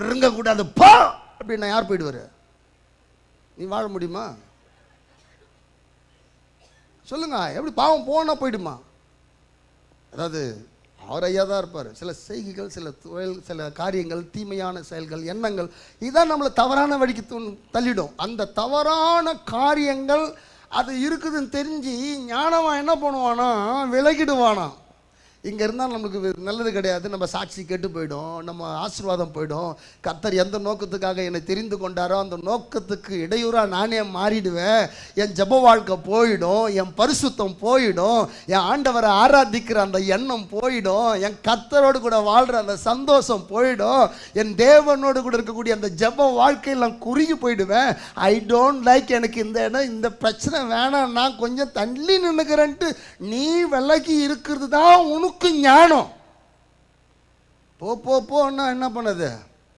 நெருங்கக்கூடாது. போ! அப்படின்னா யார் போயிடுவார்? நீ வாழ முடியுமா? சொல்லுங்க எப்படி பாவம் போனால் போயிடுமா? அதாவது அவர் ஐயா தான் இருப்பார். சில செய்கைகள் சில தொழில் சில காரியங்கள் தீமையான செயல்கள் எண்ணங்கள் இதான் நம்மளை தவறான வழிக்கு தூண்- தள்ளிடும். அந்த தவறான காரியங்கள் அது இருக்குதுன்னு தெரிஞ்சு ஞானவன் என்ன பண்ணுவானா? விலகிடுவானா இங்கே இருந்தால் நம்மளுக்கு நல்லது கிடையாது. நம்ம சாட்சி கெட்டு போயிடும். நம்ம ஆசீர்வாதம் போயிடும். கர்த்தர் எந்த நோக்கத்துக்காக என்னை தெரிந்து கொண்டாரோ அந்த நோக்கத்துக்கு இடையூறாக நானே மாறிடுவேன். என் ஜெப வாழ்க்கை போயிடும். என் பரிசுத்தம் போயிடும். என் ஆண்டவரை ஆராதிக்கிற அந்த எண்ணம் போயிடும். என் கர்த்தரோடு கூட வாழ்கிற அந்த சந்தோஷம் போயிடும். என் தேவனோடு கூட இருக்கக்கூடிய அந்த ஜெப வாழ்க்கையில் நான் குறுகி போயிடுவேன். ஐ டோன்ட் லைக் எனக்கு இந்த இடம் இந்த பிரச்சனை வேணாம். நான் கொஞ்சம் தள்ளி நின்றுக்கிறேன்ட்டு நீ விலகி இருக்கிறது தான் உனக்கு ஞானம் போ போ போன்னா என்ன பண்ணுது?